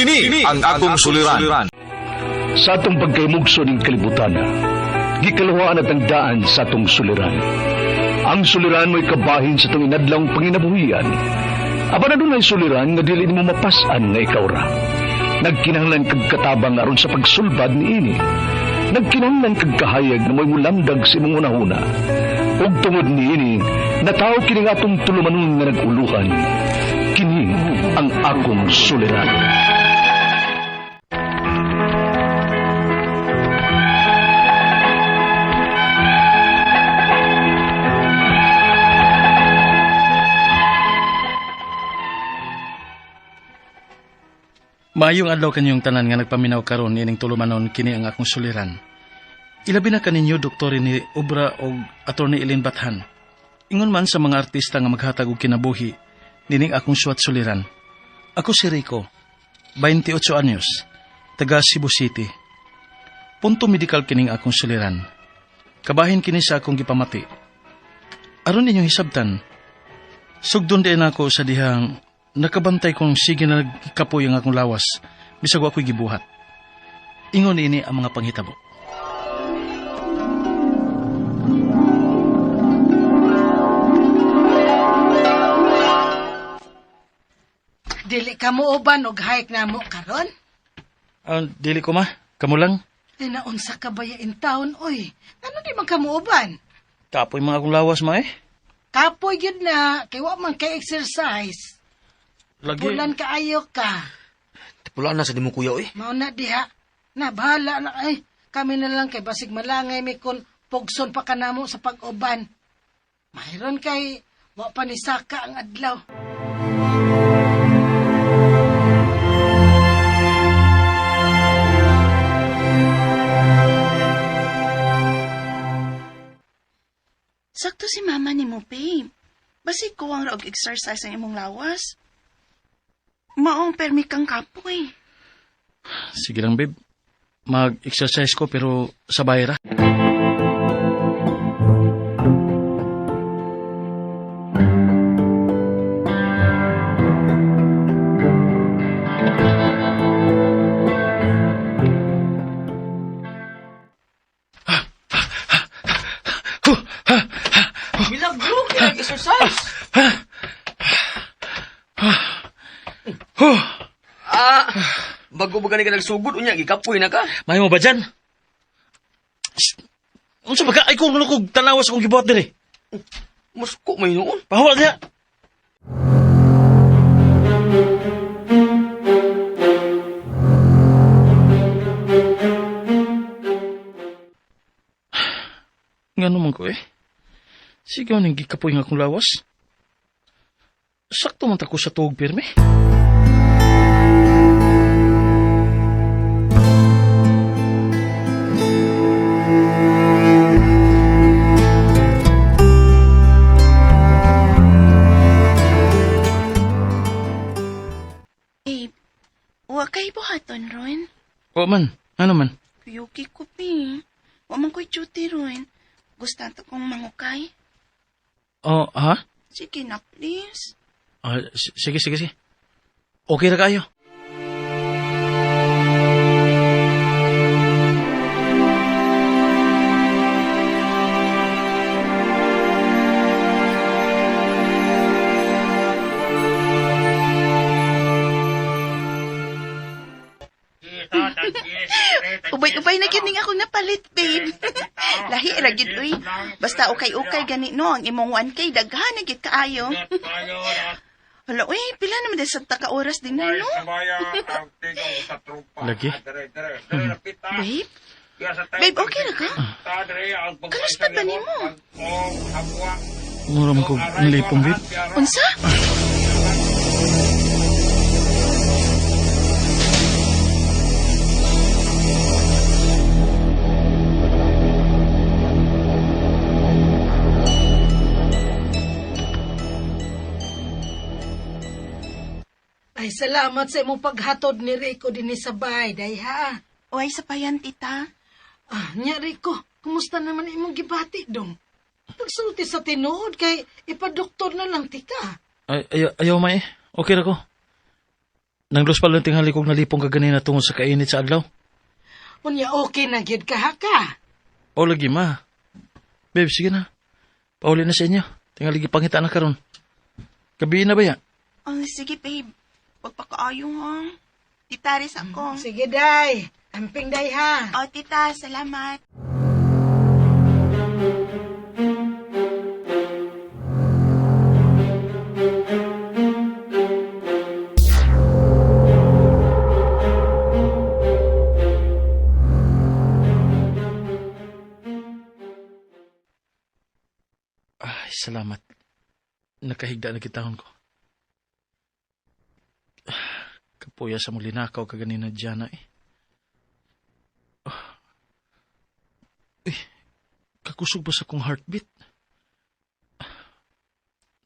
Kini ang akong suliran. Sa atong pagkaymugso ng kalibutan, gikalawaan at ang daan sa atong suliran. Ang suliran mo'y kabahin sa itong inadlang panginabuhian. Aba na doon ay suliran nga dili mo mapasan nga ikaw ra. Nagkinahanglan kag katabang aron sa pagsulbad ni ini. Nagkinahanglan kag kahayag na mo'y mulamdag sa imong unahuna. Ug tungod ni ini, nataw kini nga atong tulumanon nga naguluhan. Kini ang akong suliran. Maayong adlaw kanyong tanan nga nagpaminaw karon ining tulumanon kini ang akong suliran. Ilabi na kaninyo doktor ni Obra og attorney Elin Bathan. Ingon man sa mga artista nga maghatag og kinabuhi nining akong suwat suliran. Ako si Rico, 28 anyos, taga Cebu City. Punto medikal kining akong suliran. Kabahin kini sa akong gipamati. Aron ninyo hisabtan, sugdon din ako sa dihang nakabantay kong sige na nagkapoy ang akong lawas, bisag ako'y gibuhat. Ingon ini ang mga panghitabo. Dili ka mo uban og hike na mo karon? Ah, dili ko ma, kamo lang. Ay naunsa ka ba in town oy? Ano di man ka mo uban? Kapoy mga akong lawas ma eh. Kapoy gyud na kay wa man kay exercise. Lagi. Bulan kaayo ka. Wala na sa di mo kuya eh. Mao na diha. Na bahala na ay kami na lang kay basig malangay mi kun pugson pa kanamo sa pag-uban. Mayroon kay wa pa ni saka ang adlaw. Sakto si mama ni mo, babe. Basi ko ang raog exercise ang imong lawas. Maong permi kang kapoy. Sige lang babe. Mag-exercise ko pero sa bayra. Ah, bago ba ka nagsugod, unya, gikapoy na ka. Mahay mo ba dyan? Unsa ba ka? Ay kung ano kong tanawas akong gibuhat dire. Musko may noon. Pahawal niya. Nga naman ko eh. Sigaw nang gikapoy nga akong lawas. Sakto man tako sa tuog pirme. Sige na, please. Ah, sige, sige, sige. Okay na kayo. Basta ukay-ukay gani no ang imong 1K daghan na gyud kaayo. Hala, uy, pila naman din sa taka oras din na, no? Lagi? Babe? Babe, okay na ka? Kamusta ba nimo? Mura man ko nilipong, babe. Unsa? Salamat sa imong paghatod ni Rico dinhi sa bahay, day ha. Uy, sa payan, tita. Ah, nya Rico, kumusta naman imong gibati dong? Pagsulti sa tinuod kay ipadoktor na lang tika. Ay, ayaw, ayaw ma eh. Okay na ko. Nang dos pa lang tinghali kong nalipong kaganina tungod sa kainit sa adlaw. Unya okay na gyud ka ha ka. O lagi ma. Babe, sige na. Pauli na sa inyo. Tingali gipangita na karon. Gabi na ba ya? Oh, sige, babe. Huwag pa kaayo, ha? Titaris ako. Sige day. Amping day ha. Oh, tita, salamat. Ay, salamat. Nakahigda na kitahon ko. Ah, Kapuya sa muli nakaw kaganina dyan eh. Ah. Eh, kakusog ba sa kong heartbeat?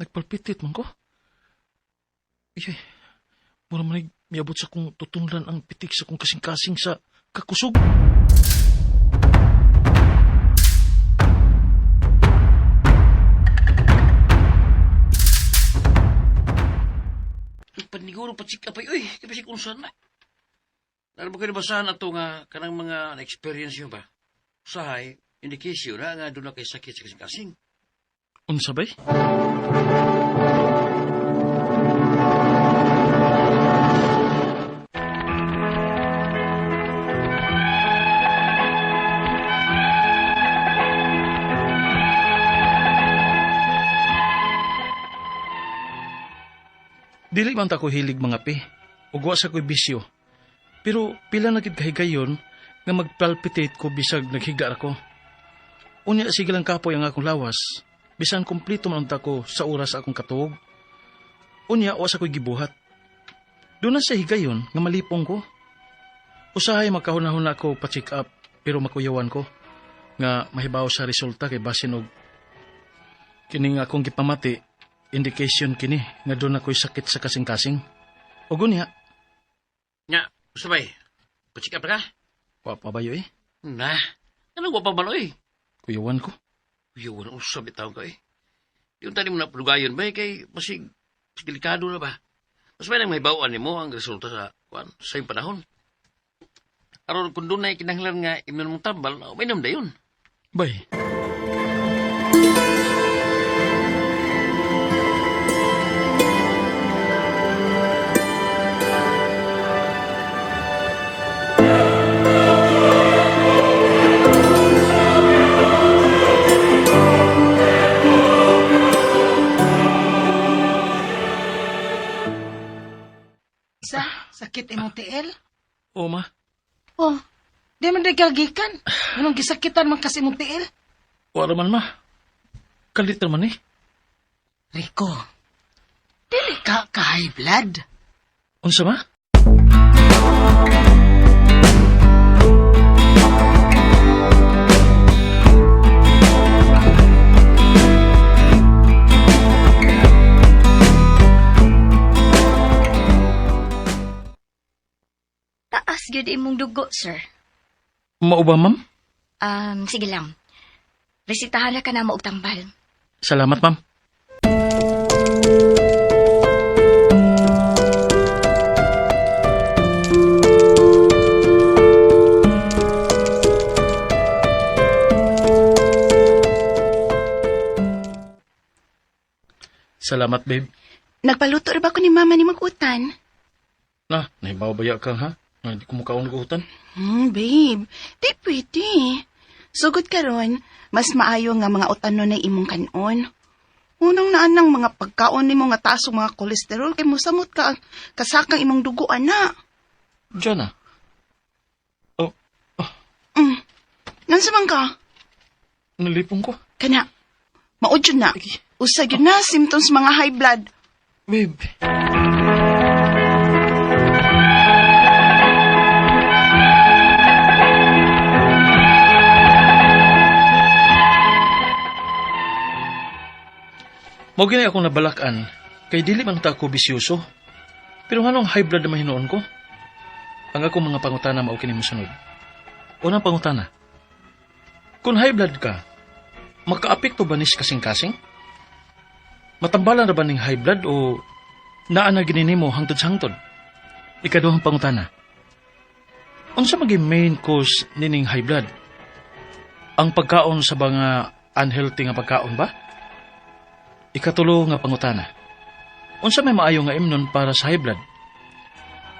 Nagpalpitit man ko. Ay, mura man miabot sa kong tutunlan ang pitik sa kong kasing-kasing sa kakusog. paniguro pa check up ay, uy, kasi kung saan na. Lalo ba kayo nabasahan ato nga kanang mga na-experience nyo ba? Usahay, indication na nga doon na kay sakit sa kasing-kasing. Unsa bay? Dili man ta ko hilig mga pi. Ugwa sa ko'y bisyo. Pero pila na gid kahigayon nga magpalpitate ko bisag naghiga ako. Unya sige lang kapoy ang akong lawas. Bisan kumpleto man ta ko sa oras akong katuog. Unya wa sa ko'y gibuhat. Doon na sa higayon nga malipong ko. Usahay makahunahon ako pa-check up pero makuyawan ko nga mahibaw sa resulta kay basin og kini nga akong gipamati indication kini nga doon ako'y sakit sa kasing-kasing. O gunya, Nga, sabay, up na ka? wa pa ba yun eh? Na, anong wapa ba eh? Kuyawan ko. Yun, ang sabi tao ka eh. Yung tani mo na pulugayon ba eh, kay masig, mas delikado na ba? Mas may nang may bawaan ni mo ang resulta sa, kwan, sa iyong panahon. Aron kung doon na ikinahanglan nga imin mong tambal, may namda yun. Bay, Sa sakit imong tiil. o ma, Oh, di man day kagikan. Anong gisakitan man kasi imong tiil? wala man ma. Kalit naman eh. Rico, dili ka ka high blood. Unsa ma? Gyud imong dugo, sir. Mao ba ma'am? Um, sige lang. Resitahan na ka na mo og tambal. Salamat ma'am. Salamat, babe. Nagpaluto ra ba ko ni mama ni magutan? Na, nahibaw baya ka, ha? Na, Hindi ko makaon nagutan. Hmm, babe. Di pwede. Sugod ka ron, mas maayo nga mga utano na imong kanon. Unang naan ng mga pagkaon ni nga taas mga kolesterol kay musamot ka ang kasakang imong dugo, ana. Diyan na. Oh, Mm. Nansa man ka? nalipong ko. Kana, maudyo na. Usag yun na, symptoms mga high blood. Babe. Mo gini akong nabalakan, kay dili man ta ako bisyoso. Pero nganong high blood naman hinoon ko? Ang akong mga pangutana mao kini mosunod. Unang pangutana. Kung high blood ka, makaapekto ba nis kasing-kasing? Matambalan na ba ning high blood o naa na ginini mo hangtod sa hangtod? Ikaduhang pangutana. Unsa maging main cause nining high blood? Ang pagkaon sa mga unhealthy nga pagkaon ba? Ikatulo nga pangutana. Unsa may maayo nga imnon para sa high blood?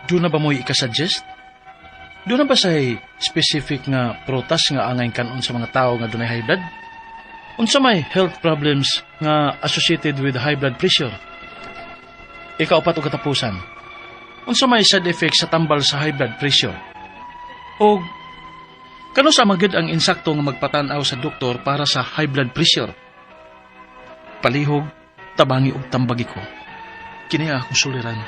Do na ba mo ikasuggest? Do na ba say specific nga prutas nga angay kanon sa mga tao nga dunay high blood? Unsa may health problems nga associated with high blood pressure? Ikaapat o katapusan. Unsa may side effects sa tambal sa high blood pressure? O kano sa magid ang insakto nga magpatanaw sa doktor para sa high blood pressure? Palihog, tabangi og tambagi ko. Kini akong suliran,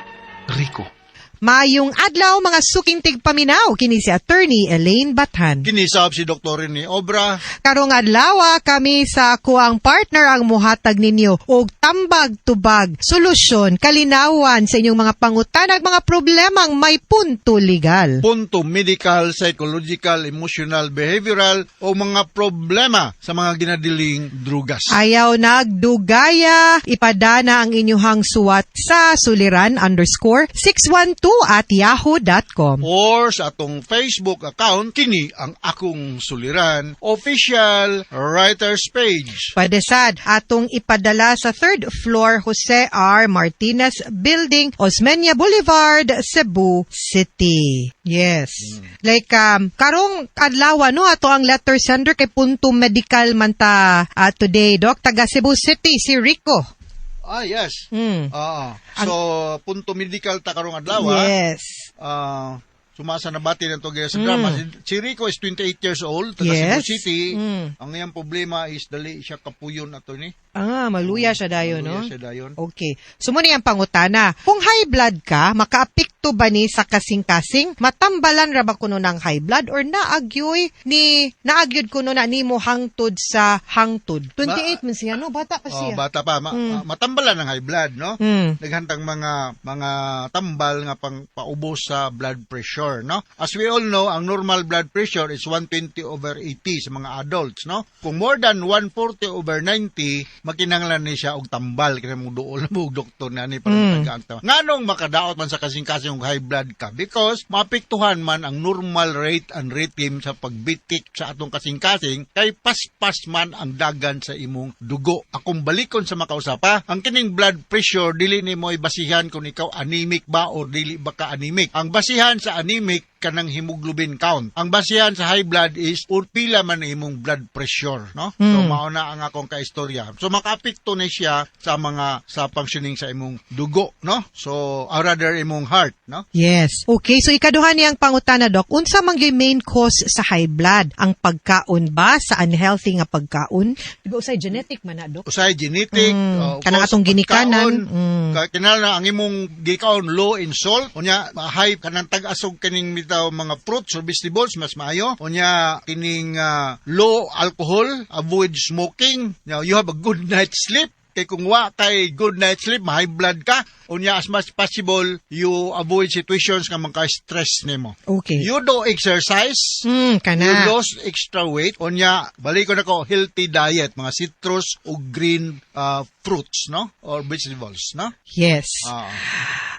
Rico. Mayong adlaw mga suking tigpaminaw kini si attorney Elaine Bathan. Kinisab si Dr. ni Obra. Karong adlaw kami sa kuang partner ang muhatag ninyo og tambag tubag solusyon kalinawan sa inyong mga pangutanag mga problemang may punto legal. Punto medical, psychological, emotional, behavioral o mga problema sa mga ginadiling drugas. Ayaw nagdugaya, ipadana ang inyuhang suwat sa suliran underscore 612 at yahoo.com. Or sa atong Facebook account, kini ang akong suliran, official writer's page. Padesad, atong ipadala sa third floor Jose R. Martinez Building, Osmeña Boulevard, Cebu City. Yes. Like, um, karong adlaw, no, ato ang letter sender kay Punto Medical man ta ah, today, Doc. Taga Cebu City, si Rico. Ah, yes. Hmm. Ah, so, punto medical ta karong adlaw. ah. Yes. Ah, sumasa na bati ng tugay sa drama. Si, Rico is 28 years old, taga Yes. Cebu City. Mm. Ang iyang problema is dali siya kapuyon ato ni. Ah, maluya siya dayo, no? Maluya siya dayon. Okay. So, muna yung pangutana. Kung high blood ka, makaapekto ba ni sa kasing-kasing? Matambalan ra ba kuno ng high blood or naagyoy ni naagyod kuno na nimo hangtod sa hangtod? 28 man siya, no? Bata pa Oh, siya. bata pa. Ma- Mm. matambalan ng high blood, no? Mm. naghantang mga mga tambal nga pang paubos sa blood pressure no as we all know ang normal blood pressure is 120 over 80 sa mga adults no kung more than 140 over 90 makinanglan ni siya og tambal kaya mo duol mo doktor na ni para Mm. mm. nganong makadaot man sa kasing-kasing og high blood ka. Because maapektuhan man ang normal rate and rhythm sa pagbitik sa atong kasing-kasing kay paspas man ang dagan sa imong dugo. Akong balikon sa makausapa ang kining blood pressure dili ni mo basihan kung ikaw anemic ba o dili ba ka anemic. Ang basihan sa anemic kanang hemoglobin count ang basihan sa high blood is or pila man imong blood pressure no so Mm. mao na ang akong kaistorya so makaapekto na siya sa mga sa functioning sa imong dugo no so or rather imong heart no Yes. Okay, so ikaduha niyang pangutana, Doc. Unsa man gyud main cause sa high blood? Ang pagkaon ba sa unhealthy nga pagkaon? Di ba usay genetic man na, Doc? usay genetic Mm, uh, kanang atong ginikanan, mm. kinahanglan na ang imong gikaon low in salt unya high kanang tag-asog kaning bitaw mga fruits or vegetables mas maayo unya kining ah, low alcohol avoid smoking Now, you have a good night's sleep kay kung wa kay good night's sleep high blood ka unya as much possible you avoid situations nga maka-stress nimo Okay. you do exercise Hmm, You kana. lost extra weight. Unya, balik ko na ko, healthy diet, mga citrus o green uh, fruits, no? Or vegetables, no? Yes. Ah.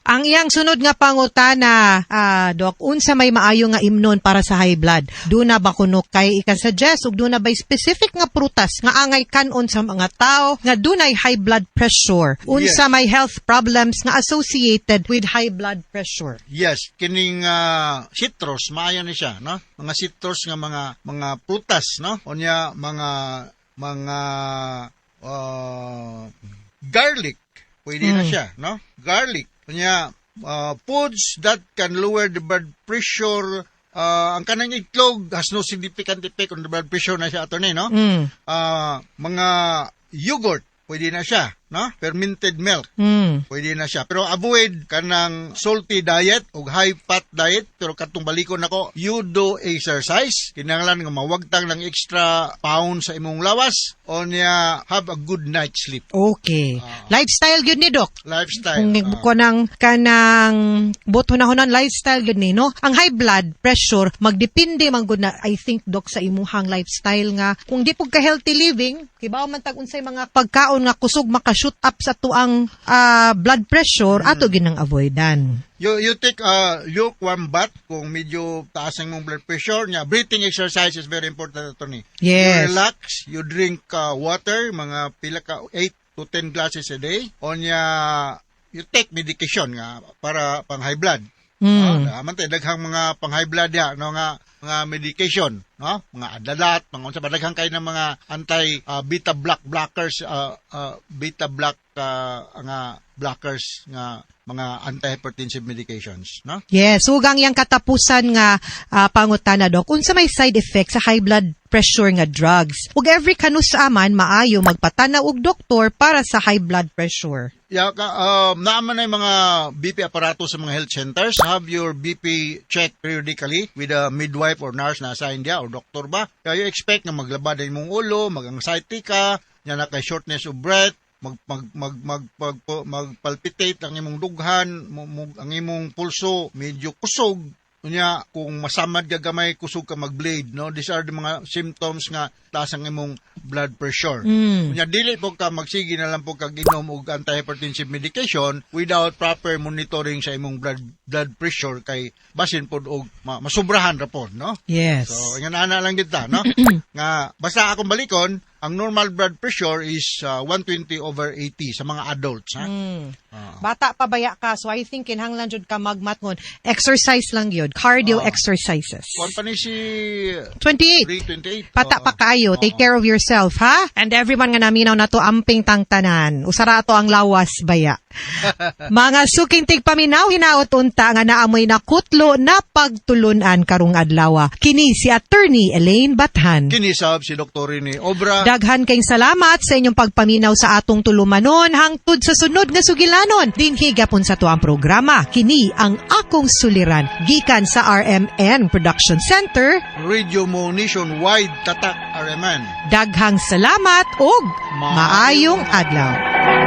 Ang iyang sunod nga pangutana, ah, Doc, unsa may maayo nga imnon para sa high blood? Duna ba kuno kay ika-suggest ug duna ba specific nga prutas nga angay kanon sa mga tao nga dunay high blood pressure? Unsa Yes. may health problems nga associated with high blood pressure? Yes, kining ah, citrus, maayo na siya, no? Mga citrus nga mga mga prutas, no? Unya, mga mga ah, garlic, pwede na Mm. siya, no? Garlic. Unya, ah, foods that can lower the blood pressure ah, ang kanang itlog has no significant effect on the blood pressure na siya ato ni, no? Mm. Ah, mga yogurt, pwede na siya, no? Fermented milk, Mm. pwede na siya. Pero avoid kanang salty diet o high fat diet. Pero katong balikon nako, you do exercise. Kinahanglan nga mawagtang ng extra pound sa imong lawas o niya have a good night's sleep. Okay. Lifestyle gyud ni Doc. Lifestyle. Kung ah. ko ng kanang buto na hunan lifestyle gud ni no ang high blood pressure magdepende man gud na I think dok sa imuhang lifestyle nga kung di pug ka healthy living kibaw man tag unsay mga pagkaon nga kusog maka-shoot up sa tuang ah, blood pressure ato ginang avoidan You you take a lukewarm bath kung medyo taas ang mong blood pressure niya. Breathing exercise is very important attorney. Yes. You relax, you drink uh, water, mga pila ka 8 to 10 glasses a day. O niya you take medication nga para pang high blood. Mm. Amante daghang mga pang high blood ya no nga mga medication, no? Mga adalat, mga unsa ba daghang kay ng mga anti uh, beta block blockers uh, uh, beta block uh, nga blockers nga mga antihypertensive medications, no? Yes, sugang yang katapusan nga ah, pangutana dok. Unsa may side effect sa high blood pressure nga drugs? Ug every kanus aman maayo magpatanaw og doktor para sa high blood pressure. Ya ka um, naaman na yung mga BP aparato sa mga health centers. Have your BP checked periodically with a midwife or nurse na assigned dia or doktor ba. Kaya expect na maglabad ang imong ulo, mag-anxiety ka, nya na kay shortness of breath, mag mag mag mag, mag, magpalpitate ang imong dughan, mo- ang imong pulso medyo kusog. Unya kung masamad ka gamay kusog ka mag-blade, no? These are the mga symptoms nga taas ang imong blood pressure. Mm. Unya dili po ka magsige na lang po kag inom og antihypertensive medication without proper monitoring sa imong blood blood pressure kay basin pod og ma- masubrahan ra pod, no? Yes. So, nga ana lang kita, no? nga basta akong balikon, ang normal blood pressure is uh, 120 over 80 sa mga adults, ha? Mm. Ah. Bata pa baya ka, so I think kinahanglan jud ka magmatngon. Exercise lang yun. Cardio Ah. exercises. Kuan pa ni si 28. 328. Pata Oo. pa kayo. Take care of yourself, ha? And everyone nga naminaw na to amping tang tanan. Usara to ang lawas baya. Mga suking tigpaminaw, hinaot unta nga naamoy na kutlo na pagtulunan karong adlaw. Kini si Attorney Elaine Bathan. Kinisab si Dr. ni Obra. Daghan kayong salamat sa inyong pagpaminaw sa atong tulumanon hangtod sa sunod nga sugilanon. Dinhi gapon sa to ang programa. Kini ang akong suliran gikan sa RMN Production Center. Radio mo nationwide tatak RMN. Daghang salamat ug maayong adlaw.